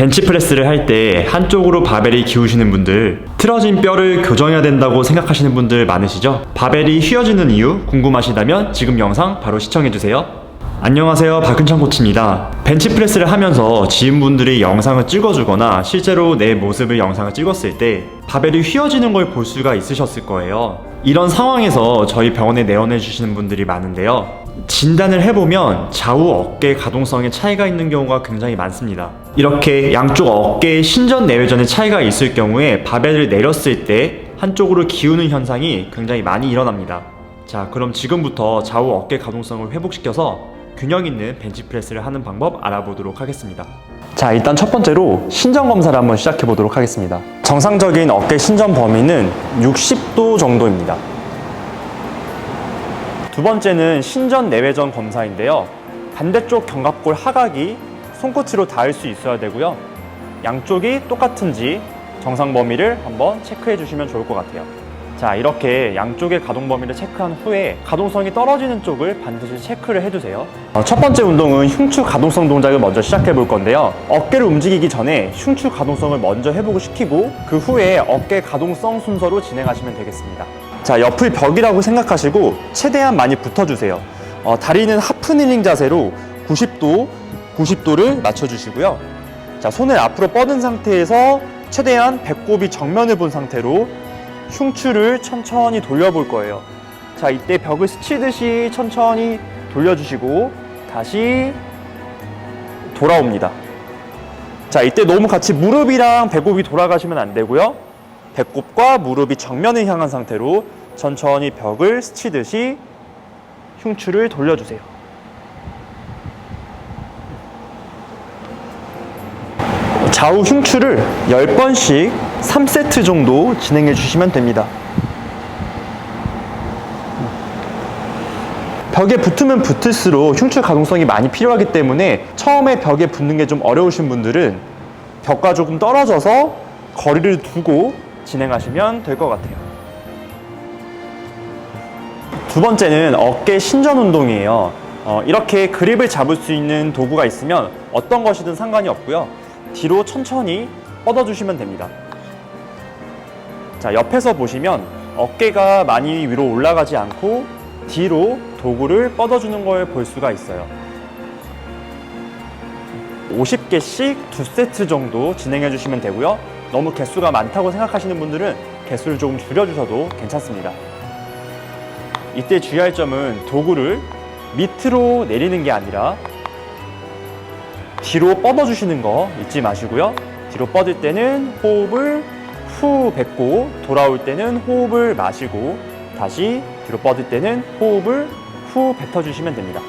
벤치프레스를 할 때 한쪽으로 바벨이 기우시는 분들, 틀어진 뼈를 교정해야 된다고 생각하시는 분들 많으시죠? 바벨이 휘어지는 이유 궁금하시다면 지금 영상 바로 시청해주세요. 안녕하세요. 박은창 코치입니다. 벤치프레스를 하면서 지인분들이 영상을 찍어주거나 실제로 내 모습을 영상을 찍었을 때 바벨이 휘어지는 걸 볼 수가 있으셨을 거예요. 이런 상황에서 저희 병원에 내원해 주시는 분들이 많은데요. 진단을 해보면 좌우 어깨 가동성에 차이가 있는 경우가 굉장히 많습니다 이렇게 양쪽 어깨의 신전 내외전의 차이가 있을 경우에 바벨을 내렸을 때 한쪽으로 기우는 현상이 굉장히 많이 일어납니다 자 그럼 지금부터 좌우 어깨 가동성을 회복시켜서 균형 있는 벤치프레스를 하는 방법 알아보도록 하겠습니다. 자 일단 첫 번째로 신전 검사를 한번 시작해 보도록 하겠습니다. 정상적인 어깨 신전 범위는 60도 정도입니다. 두 번째는 신전 내외전 검사인데요. 반대쪽 견갑골 하각이 손끝으로 닿을 수 있어야 되고요. 양쪽이 똑같은지 정상 범위를 한번 체크해 주시면 좋을 것 같아요. 자, 이렇게 양쪽의 가동 범위를 체크한 후에 가동성이 떨어지는 쪽을 반드시 체크를 해두세요. 어, 첫 번째 운동은 흉추 가동성 동작을 먼저 시작해 볼 건데요. 어깨를 움직이기 전에 흉추 가동성을 먼저 회복을 시키고 그 후에 어깨 가동성 순서로 진행하시면 되겠습니다. 자, 옆을 벽이라고 생각하시고 최대한 많이 붙어주세요. 어, 다리는 하프 닐링 자세로 90도, 90도를 맞춰주시고요. 자, 손을 앞으로 뻗은 상태에서 최대한 배꼽이 정면을 본 상태로 흉추를 천천히 돌려볼 거예요. 자, 이때 벽을 스치듯이 천천히 돌려주시고 다시 돌아옵니다. 자, 이때 너무 같이 무릎이랑 배꼽이 돌아가시면 안 되고요. 배꼽과 무릎이 정면을 향한 상태로 천천히 벽을 스치듯이 흉추를 돌려주세요. 좌우 흉추를 10번씩 3세트 정도 진행해 주시면 됩니다. 벽에 붙으면 붙을수록 흉추 가동성이 많이 필요하기 때문에 처음에 벽에 붙는 게 좀 어려우신 분들은 벽과 조금 떨어져서 거리를 두고 진행하시면 될 것 같아요. 두 번째는 어깨 신전 운동이에요. 어, 이렇게 그립을 잡을 수 있는 도구가 있으면 어떤 것이든 상관이 없고요. 뒤로 천천히 뻗어주시면 됩니다. 자, 옆에서 보시면 어깨가 많이 위로 올라가지 않고 뒤로 도구를 뻗어주는 걸 볼 수가 있어요. 50개씩 두 세트 정도 진행해 주시면 되고요. 너무 개수가 많다고 생각하시는 분들은 개수를 조금 줄여주셔도 괜찮습니다. 이때 주의할 점은 도구를 밑으로 내리는 게 아니라 뒤로 뻗어주시는 거 잊지 마시고요. 뒤로 뻗을 때는 호흡을 후 뱉고 돌아올 때는 호흡을 마시고 다시 뒤로 뻗을 때는 호흡을 후 뱉어주시면 됩니다.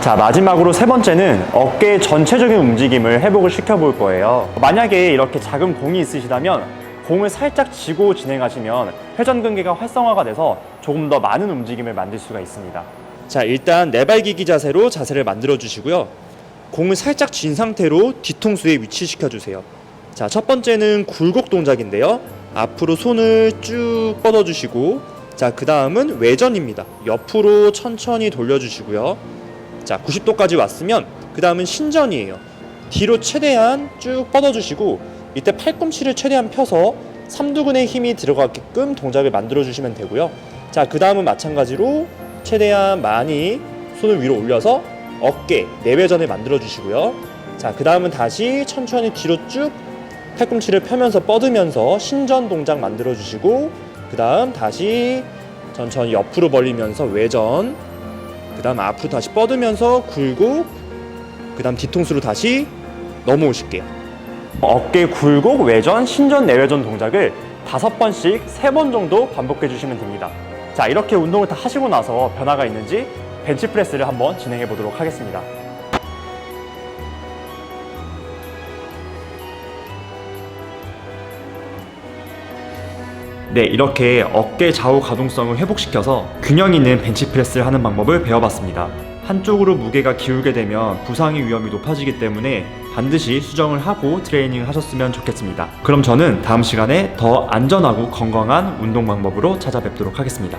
자 마지막으로 세 번째는 어깨 전체적인 움직임을 회복을 시켜 볼 거예요. 만약에 이렇게 작은 공이 있으시다면 공을 살짝 쥐고 진행하시면 회전근개가 활성화가 돼서 조금 더 많은 움직임을 만들 수가 있습니다. 자 일단 네발기기 자세로 자세를 만들어 주시고요. 공을 살짝 쥔 상태로 뒤통수에 위치시켜 주세요. 자, 첫 번째는 굴곡 동작인데요. 앞으로 손을 쭉 뻗어 주시고 자, 그다음은 외전입니다. 옆으로 천천히 돌려 주시고요. 자, 90도까지 왔으면 그다음은 신전이에요. 뒤로 최대한 쭉 뻗어 주시고 이때 팔꿈치를 최대한 펴서 삼두근의 힘이 들어가게끔 동작을 만들어 주시면 되고요. 자, 그다음은 마찬가지로 최대한 많이 손을 위로 올려서 어깨 내외전을 만들어 주시고요. 자, 그 다음은 다시 천천히 뒤로 쭉 팔꿈치를 펴면서 뻗으면서 신전 동작 만들어 주시고, 그 다음 다시 천천히 옆으로 벌리면서 외전, 그 다음 앞으로 다시 뻗으면서 굴곡, 그 다음 뒤통수로 다시 넘어오실게요. 어깨 굴곡, 외전, 신전, 내외전 동작을 다섯 번씩 세 번 정도 반복해 주시면 됩니다. 자, 이렇게 운동을 다 하시고 나서 변화가 있는지 벤치프레스를 한번 진행해 보도록 하겠습니다. 네, 이렇게 어깨 좌우 가동성을 회복시켜서 균형 있는 벤치프레스를 하는 방법을 배워봤습니다. 한쪽으로 무게가 기울게 되면 부상의 위험이 높아지기 때문에 반드시 수정을 하고 트레이닝을 하셨으면 좋겠습니다. 그럼 저는 다음 시간에 더 안전하고 건강한 운동 방법으로 찾아뵙도록 하겠습니다.